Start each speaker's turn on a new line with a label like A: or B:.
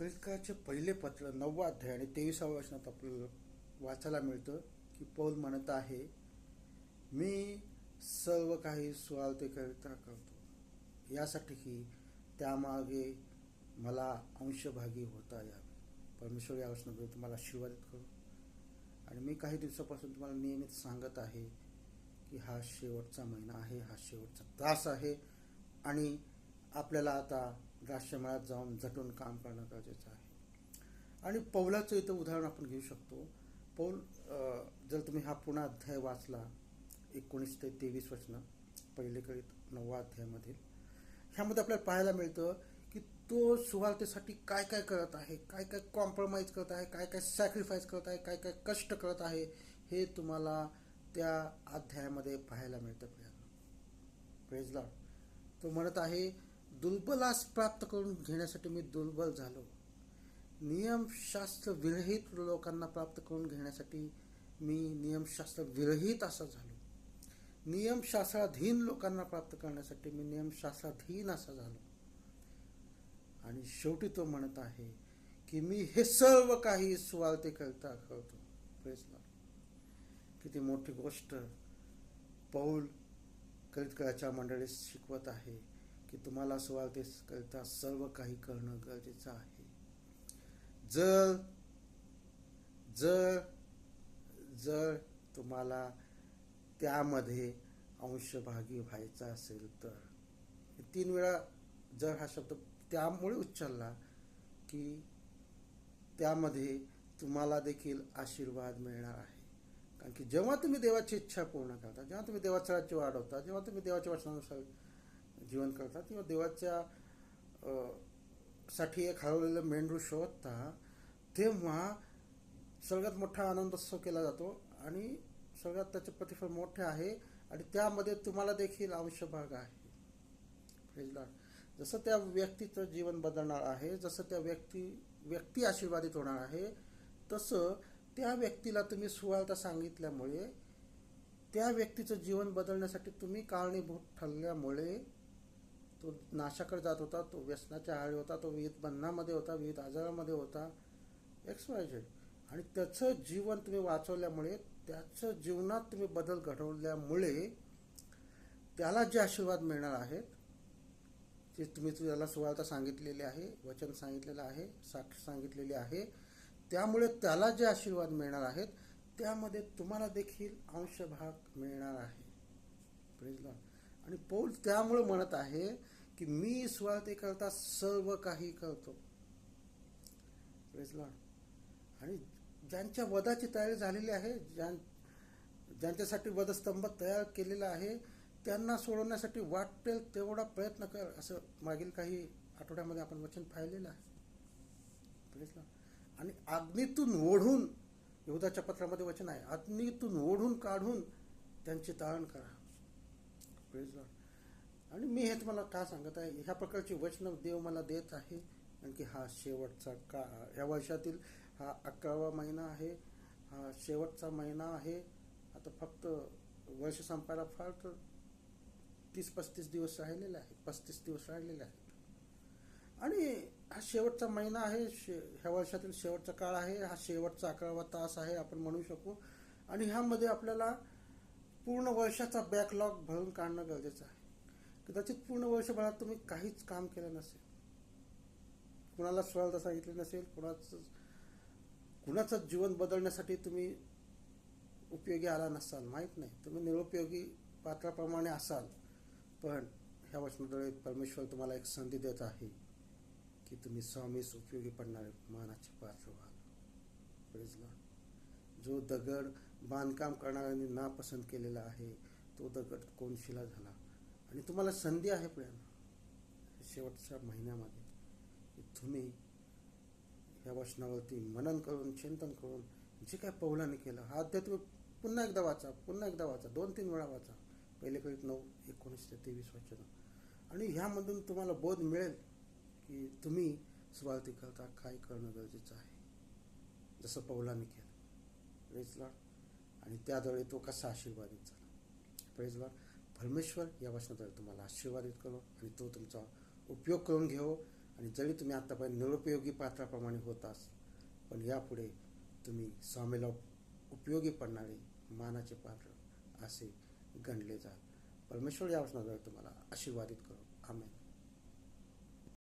A: कलिकाचे पहिले पत्र नववा अध्याय आणि तेविसाव्या वचनात आपल्याला वाचायला मिळतं की पौल म्हणत आहे मी सर्व काही सुवालतेकरिता करतो यासाठी की त्यामागे मला अंशभागी होता यावे. परमेश्वर या वचनामध्ये तुम्हाला आशीर्वादित करू. आणि मी काही दिवसापासून तुम्हाला नियमित सांगत आहे की हा शेवटचा महिना आहे हा शेवटचा त्रास आहे आणि आपल्याला आता द्राक्षमळ्यात जाऊन झटून काम करणं गरजेचं आहे. आणि पौलाचं इथं उदाहरण आपण घेऊ शकतो. पौल जर तुम्ही हा पुन्हा अध्याय वाचला एकोणीस ते तेवीस वचनं पहिले नववा अध्यायामधील ह्यामध्ये आपल्याला पाहायला मिळतं की तो सुवार्थेसाठी काय काय करत आहे काय काय कॉम्प्रोमाइज करत आहे काय काय सॅक्रिफाईस करत आहे काय काय कष्ट करत आहे हे तुम्हाला त्या अध्यायामध्ये पाहायला मिळतं. प्रेजला तो म्हणत आहे दुर्बलास प्राप्त करून घेण्यासाठी मी दुर्बल झालो. नियमशास्त्र विरहित लोकांना प्राप्त करून घेण्यासाठी मी नियमशास्त्र विरहित असा झालो. नियमशास्त्राधीन लोकांना प्राप्त करण्यासाठी मी नियमशास्त्राधीन असा झालो. आणि शेवटी तो म्हणत आहे की मी हे सर्व काही स्वार्थे करता करतो. प्रेसला किती मोठी गोष्ट पौल करीतकराच्या मंडळीस शिकवत आहे. की तुम्हाला स्वार्थे करता सर्व काही करणं गरजेचं आहे. जर जर जर तुम्हाला त्यामध्ये अंशभागी व्हायचा असेल तर. तीन वेळा जर हा शब्द त्यामुळे उच्चारला की त्यामध्ये तुम्हाला देखील आशीर्वाद मिळणार आहे. कारण की जेव्हा तुम्ही देवाची इच्छा पूर्ण करता जेव्हा तुम्ही देवाचं राज्य वाढवता जेव्हा तुम्ही देवाच्या वचनानुसार जीवन करता किंवा देवाच्या साठी एक हरवलेलं मेंढरू शोधता तेव्हा सगळ्यात मोठा आनंद उत्सव केला जातो आणि सगळ्यात त्याचे प्रतिफळ मोठे आहे आणि त्यामध्ये तुम्हाला देखील अंशभाग आहे. जसं त्या व्यक्तीचं जीवन बदलणार आहे जसं त्या व्यक्ती व्यक्ती आशीर्वादित होणार आहे तसं त्या व्यक्तीला तुम्ही सुवार्थ सांगितल्यामुळे त्या व्यक्तीचं जीवन बदलण्यासाठी तुम्ही कारणीभूत ठरल्यामुळे तो नाशाकडे जात होता तो व्यसनाच्या आळी होता तो विविध बंधनामध्ये होता विविध आजारामध्ये होता. एक्स वाय झेड आणि त्याचं जीवन तुम्ही वाचवल्यामुळे त्याचं जीवनात तुम्ही बदल घडवल्यामुळे त्याला जे आशीर्वाद मिळणार आहेत ते तुम्ही त्याला सुवार्ता सांगितलेले आहे वचन सांगितलेलं आहे साक्ष सांगितलेली आहे त्यामुळे त्याला जे आशीर्वाद मिळणार आहेत त्यामध्ये तुम्हाला देखील अंशभाग मिळणार आहे. आणि पौल त्यामुळे म्हणत आहे की मी स्वार्थेकरता सर्व काही करतो. आणि ज्यांच्या वधाची तयारी झालेली आहे ज्यां ज्यांच्यासाठी वधस्तंभ तयार केलेला आहे त्यांना सोडवण्यासाठी वाटेल तेवढा प्रयत्न कर असं मागील काही आठवड्यामध्ये आपण वचन पाहिलेलं आहे. आणि अग्नीतून ओढून यहुदाच्या पत्रामध्ये वचन आहे अग्नीतून ओढून काढून त्यांचे तारण करा. Praise मी हे तुम्हाला का सांगत आहे? ह्या प्रकारची वचन देव मला देत आहे. कारण की हा शेवटचा का ह्या वर्षातील हा अकरावा महिना आहे. हा शेवटचा महिना आहे. आता फक्त वर्ष संपायला फार तर तीस पस्तीस दिवस राहिलेले आहे पस्तीस दिवस राहिलेले आहेत. आणि हा शेवटचा महिना आहे. शे ह्या वर्षातील शेवटचा काळ आहे. हा शेवटचा अकरावा तास आहे आपण म्हणू शकू. आणि ह्यामध्ये आपल्याला पूर्ण वर्षाचा बॅकलॉग भरून काढणं गरजेचं आहे. कदाचित पूर्ण वर्षभरात तुम्ही काहीच काम केलं नसेल. कुणाला स्वतःला सांगितले नसेल कुणाचं कुणाचं जीवन बदलण्यासाठी तुम्ही उपयोगी आला नसाल माहीत नाही. तुम्ही निरुपयोगी पात्राप्रमाणे असाल. पण ह्या वचनाद्वारे परमेश्वर तुम्हाला एक संधी देत आहे की तुम्ही स्वामीस उपयोगी पडणारे मानाचे पात्र व्हाल. Praise जो दगड बांधकाम करणाऱ्यांनी नापसंत केलेला आहे तो दगड कोणशिला झाला? आणि तुम्हाला संधी आहे प्रियांना शेवटच्या महिन्यामध्ये की तुम्ही ह्या वचनावरती मनन करून चिंतन करून जे काय पौलाने केलं हा अध्याय तुम्ही पुन्हा एकदा वाचा पुन्हा एकदा वाचा दोन तीन वेळा वाचा. पहिले कळीत नऊ एकोणीस ते तेवीस वचन. आणि ह्यामधून तुम्हाला बोध मिळेल की तुम्ही सुरुवाती करता काय करणं गरजेचं आहे. जसं पौलाने केलं. प्रेज लॉर्ड आणि त्याद्वारे तो कसा आशीर्वादित झाला. प्रेज लॉर्ड परमेश्वर या वचनाद्वारे तुम्हाला आशीर्वादित करो आणि तो तुमचा उपयोग करून घेऊ आणि जरी तुम्ही आत्तापर्यंत निरुपयोगी पात्राप्रमाणे होतास पण यापुढे तुम्ही स्वामीला उपयोगी पडणारे मानाचे पात्र असे गणले जा परमेश्वर या वचनाद्वारे तुम्हाला आशीर्वादित करो. आम्ही